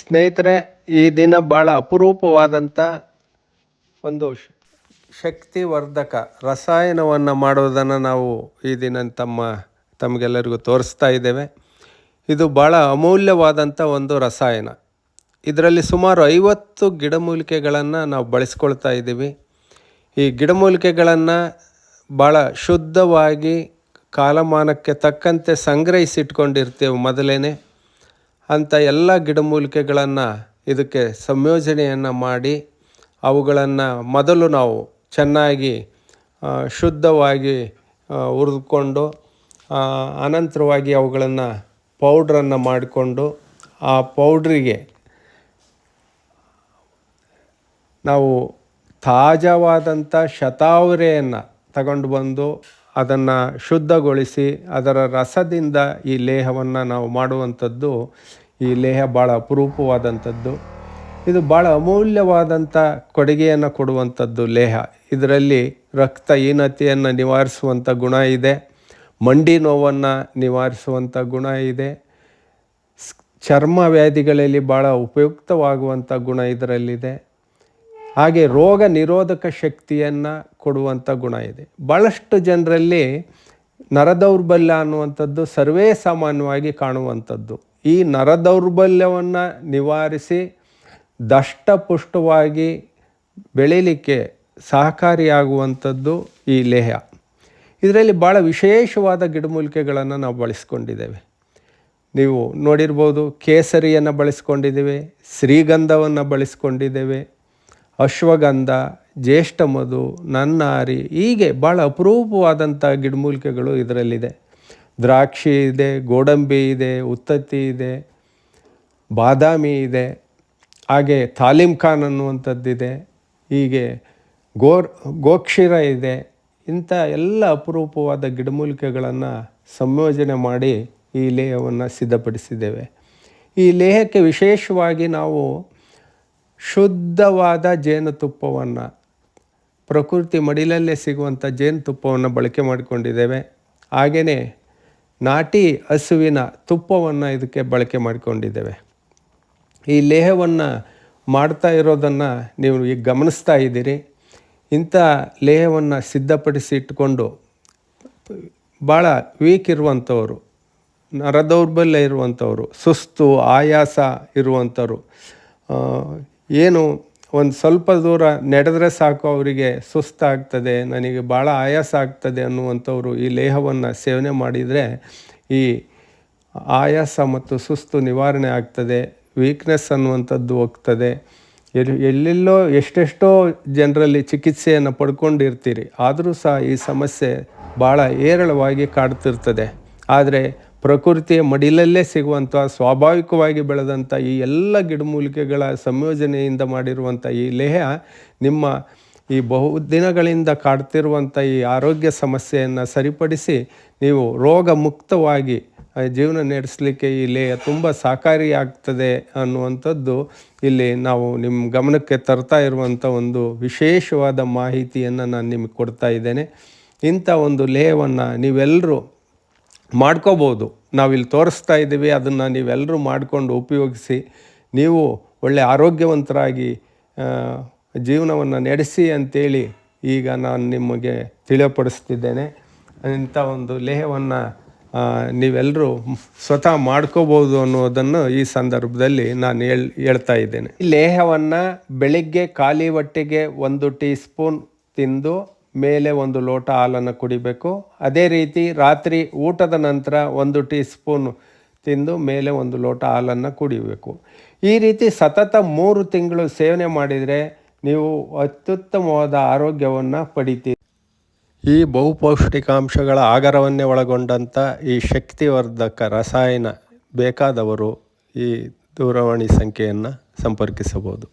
ಸ್ನೇಹಿತರೆ, ಈ ದಿನ ಭಾಳ ಅಪರೂಪವಾದಂಥ ಒಂದು ಶಕ್ತಿವರ್ಧಕ ರಸಾಯನವನ್ನು ಮಾಡೋದನ್ನು ನಾವು ಈ ದಿನ ತಮ್ಮ, ತಮಗೆಲ್ಲರಿಗೂ ತೋರಿಸ್ತಾ ಇದ್ದೇವೆ. ಇದು ಭಾಳ ಅಮೂಲ್ಯವಾದಂಥ ಒಂದು ರಸಾಯನ. ಇದರಲ್ಲಿ ಸುಮಾರು ಐವತ್ತು ಗಿಡಮೂಲಿಕೆಗಳನ್ನು ನಾವು ಬಳಸ್ಕೊಳ್ತಾ ಇದ್ದೀವಿ. ಈ ಗಿಡಮೂಲಿಕೆಗಳನ್ನು ಭಾಳ ಶುದ್ಧವಾಗಿ ಕಾಲಮಾನಕ್ಕೆ ತಕ್ಕಂತೆ ಸಂಗ್ರಹಿಸಿಟ್ಕೊಂಡಿರ್ತೇವೆ ಮೊದಲೇ ಅಂಥ ಎಲ್ಲ ಗಿಡಮೂಲಿಕೆಗಳನ್ನು ಇದಕ್ಕೆ ಸಂಯೋಜನೆಯನ್ನು ಮಾಡಿ ಅವುಗಳನ್ನು ಮೊದಲು ನಾವು ಚೆನ್ನಾಗಿ ಶುದ್ಧವಾಗಿ ಹುರಿದುಕೊಂಡು ಅನಂತರವಾಗಿ ಅವುಗಳನ್ನು ಪೌಡ್ರನ್ನು ಮಾಡಿಕೊಂಡು ಆ ಪೌಡ್ರಿಗೆ ನಾವು ತಾಜಾವಾದಂಥ ಶತಾವರೆಯನ್ನು ತಗೊಂಡು ಬಂದು ಅದನ್ನು ಶುದ್ಧಗೊಳಿಸಿ ಅದರ ರಸದಿಂದ ಈ ಲೇಹವನ್ನು ನಾವು ಮಾಡುವಂಥದ್ದು ಈ ಲೇಹ ಭಾಳ ಅಪರೂಪವಾದಂಥದ್ದು. ಇದು ಭಾಳ ಅಮೂಲ್ಯವಾದಂಥ ಕೊಡುಗೆಯನ್ನು ಕೊಡುವಂಥದ್ದು ಲೇಹ. ಇದರಲ್ಲಿ ರಕ್ತಹೀನತೆಯನ್ನು ನಿವಾರಿಸುವಂಥ ಗುಣ ಇದೆ. ಮಂಡಿ ನೋವನ್ನು ನಿವಾರಿಸುವಂಥ ಗುಣ ಇದೆ. ಚರ್ಮ ವ್ಯಾಧಿಗಳಲ್ಲಿ ಭಾಳ ಉಪಯುಕ್ತವಾಗುವಂಥ ಗುಣ ಇದರಲ್ಲಿದೆ. ಹಾಗೆ ರೋಗ ನಿರೋಧಕ ಶಕ್ತಿಯನ್ನು ಕೊಡುವಂಥ ಗುಣ ಇದೆ. ಭಾಳಷ್ಟು ಜನರಲ್ಲಿ ನರದೌರ್ಬಲ್ಯ ಅನ್ನುವಂಥದ್ದು ಸರ್ವೇ ಸಾಮಾನ್ಯವಾಗಿ ಕಾಣುವಂಥದ್ದು. ಈ ನರದೌರ್ಬಲ್ಯವನ್ನು ನಿವಾರಿಸಿ ದಷ್ಟಪುಷ್ಟವಾಗಿ ಬೆಳೀಲಿಕ್ಕೆ ಸಹಕಾರಿಯಾಗುವಂಥದ್ದು ಈ ಲೇಹ. ಇದರಲ್ಲಿ ಭಾಳ ವಿಶೇಷವಾದ ಗಿಡಮೂಲಿಕೆಗಳನ್ನು ನಾವು ಬಳಸ್ಕೊಂಡಿದ್ದೇವೆ. ನೀವು ನೋಡಿರ್ಬೋದು ಕೇಸರಿಯನ್ನು ಬಳಸ್ಕೊಂಡಿದ್ದೇವೆ, ಶ್ರೀಗಂಧವನ್ನು ಬಳಸ್ಕೊಂಡಿದ್ದೇವೆ ಅಶ್ವಗಂಧ, ಜ್ಯೇಷ್ಠ ಮಧು, ನನ್ನಾರಿ ಹೀಗೆ ಭಾಳ ಅಪರೂಪವಾದಂಥ ಗಿಡಮೂಲಿಕೆಗಳು ಇದರಲ್ಲಿದೆ. ದ್ರಾಕ್ಷಿ ಇದೆ, ಗೋಡಂಬಿ ಇದೆ, ಉತ್ತತ್ತಿ ಇದೆ, ಬಾದಾಮಿ ಇದೆ, ಹಾಗೆ ತಾಲೀಮ್ ಖಾನ್ ಅನ್ನುವಂಥದ್ದಿದೆ, ಹೀಗೆ ಗೋರ್, ಗೋಕ್ಷೀರ ಇದೆ, ಇಂಥ ಎಲ್ಲ ಅಪರೂಪವಾದ ಗಿಡಮೂಲಿಕೆಗಳನ್ನು ಸಂಯೋಜನೆ ಮಾಡಿ ಈ ಲೇಹವನ್ನು ಸಿದ್ಧಪಡಿಸಿದ್ದೇವೆ. ಈ ಲೇಹಕ್ಕೆ ವಿಶೇಷವಾಗಿ ನಾವು ಶುದ್ಧವಾದ ಜೇನುತುಪ್ಪವನ್ನು, ಪ್ರಕೃತಿ ಮಡಿಲಲ್ಲೇ ಸಿಗುವಂಥ ಜೇನುತುಪ್ಪವನ್ನು ಬಳಕೆ ಮಾಡಿಕೊಂಡಿದ್ದೇವೆ. ಹಾಗೆಯೇ ನಾಟಿ ಹಸುವಿನ ತುಪ್ಪವನ್ನು ಇದಕ್ಕೆ ಬಳಕೆ ಮಾಡಿಕೊಂಡಿದ್ದೇವೆ. ಈ ಲೇಹವನ್ನು ಮಾಡ್ತಾ ಇರೋದನ್ನು ನೀವು ಈಗ ಗಮನಿಸ್ತಾ ಇದ್ದೀರಿ. ಇಂಥ ಲೇಹವನ್ನು ಸಿದ್ಧಪಡಿಸಿ ಇಟ್ಕೊಂಡು ಭಾಳ ವೀಕ್ ಇರುವಂಥವರು, ನರದೌರ್ಬಲ್ಯ ಇರುವಂಥವ್ರು, ಸುಸ್ತು, ಆಯಾಸ ಇರುವಂಥವ್ರು ಏನು ಒಂದು ಸ್ವಲ್ಪ ದೂರ ನಡೆದ್ರೆ ಸಾಕು, ಅವರಿಗೆ ಸುಸ್ತಾಗ್ತದೆ, ನನಗೆ ಭಾಳ ಆಯಾಸ ಆಗ್ತದೆ ಅನ್ನುವಂಥವ್ರು ಈ ಲೇಹವನ್ನು ಸೇವನೆ ಮಾಡಿದರೆ ಈ ಆಯಾಸ ಮತ್ತು ಸುಸ್ತು ನಿವಾರಣೆ ಆಗ್ತದೆ ವೀಕ್ನೆಸ್ ಅನ್ನುವಂಥದ್ದು ಹೋಗ್ತದೆ. ಎಲ್ಲಿ ಎಲ್ಲೆಲ್ಲೋ ಎಷ್ಟೆಷ್ಟೋ ಜನರಲ್ಲಿ ಚಿಕಿತ್ಸೆಯನ್ನು ಪಡ್ಕೊಂಡಿರ್ತೀರಿ, ಆದರೂ ಸಹ ಈ ಸಮಸ್ಯೆ ಭಾಳ ಏರಳವಾಗಿ ಕಾಡ್ತಿರ್ತದೆ. ಆದರೆ ಪ್ರಕೃತಿಯ ಮಡಿಲಲ್ಲೇ ಸಿಗುವಂಥ ಸ್ವಾಭಾವಿಕವಾಗಿ ಬೆಳೆದಂಥ ಈ ಎಲ್ಲ ಗಿಡಮೂಲಿಕೆಗಳ ಸಂಯೋಜನೆಯಿಂದ ಮಾಡಿರುವಂಥ ಈ ಲೇಹ ನಿಮ್ಮ ಈ ಬಹು ದಿನಗಳಿಂದ ಕಾಡ್ತಿರುವಂಥ ಈ ಆರೋಗ್ಯ ಸಮಸ್ಯೆಯನ್ನು ಸರಿಪಡಿಸಿ ನೀವು ರೋಗ ಮುಕ್ತವಾಗಿ ಜೀವನ ನಡೆಸಲಿಕ್ಕೆ ಈ ಲೇಹ ತುಂಬ ಸಹಕಾರಿಯಾಗ್ತದೆ ಅನ್ನುವಂಥದ್ದು ಇಲ್ಲಿ ನಾವು ನಿಮ್ಮ ಗಮನಕ್ಕೆ ತರ್ತಾ ಇರುವಂಥ ಒಂದು ವಿಶೇಷವಾದ ಮಾಹಿತಿಯನ್ನು ನಾನು ನಿಮಗೆ ಕೊಡ್ತಾ ಇದ್ದೇನೆ. ಇಂಥ ಒಂದು ಲೇಹವನ್ನು ನೀವೆಲ್ಲರೂ ಮಾಡ್ಕೋಬೋದು. ನಾವಿಲ್ಲಿ ತೋರಿಸ್ತಾ ಇದ್ದೀವಿ, ಅದನ್ನು ನೀವೆಲ್ಲರೂ ಮಾಡಿಕೊಂಡು ಉಪಯೋಗಿಸಿ, ನೀವು ಒಳ್ಳೆ ಆರೋಗ್ಯವಂತರಾಗಿ ಜೀವನವನ್ನು ನಡೆಸಿ ಅಂತೇಳಿ ಈಗ ನಾನು ನಿಮಗೆ ತಿಳಿಯಪಡಿಸ್ತಿದ್ದೇನೆ. ಇಂಥ ಒಂದು ಲೇಹವನ್ನು ನೀವೆಲ್ಲರೂ ಸ್ವತಃ ಮಾಡ್ಕೋಬೋದು ಅನ್ನೋದನ್ನು ಈ ಸಂದರ್ಭದಲ್ಲಿ ನಾನು ಹೇಳ್, ಹೇಳ್ತಾ ಇದ್ದೇನೆ. ಲೇಹವನ್ನು ಬೆಳಿಗ್ಗೆ ಖಾಲಿ ಹೊಟ್ಟೆಗೆ ಒಂದು ಟೀ ಸ್ಪೂನ್ ತಿಂದು ಮೇಲೆ ಒಂದು ಲೋಟ ಹಾಲನ್ನು ಕುಡಿಬೇಕು. ಅದೇ ರೀತಿ ರಾತ್ರಿ ಊಟದ ನಂತರ ಒಂದು ಟೀ ಸ್ಪೂನ್ ತಿಂದು ಮೇಲೆ ಒಂದು ಲೋಟ ಹಾಲನ್ನು ಕುಡಿಬೇಕು. ಈ ರೀತಿ ಸತತ ಮೂರು ತಿಂಗಳು ಸೇವನೆ ಮಾಡಿದರೆ ನೀವು ಅತ್ಯುತ್ತಮವಾದ ಆರೋಗ್ಯವನ್ನು ಪಡಿತೀರಿ. ಈ ಬಹುಪೌಷ್ಟಿಕಾಂಶಗಳ ಆಗರವನ್ನೇ ಒಳಗೊಂಡಂಥ ಈ ಶಕ್ತಿವರ್ಧಕ ರಸಾಯನ ಬೇಕಾದವರು ಈ ದೂರವಾಣಿ ಸಂಖ್ಯೆಯನ್ನು ಸಂಪರ್ಕಿಸಬಹುದು.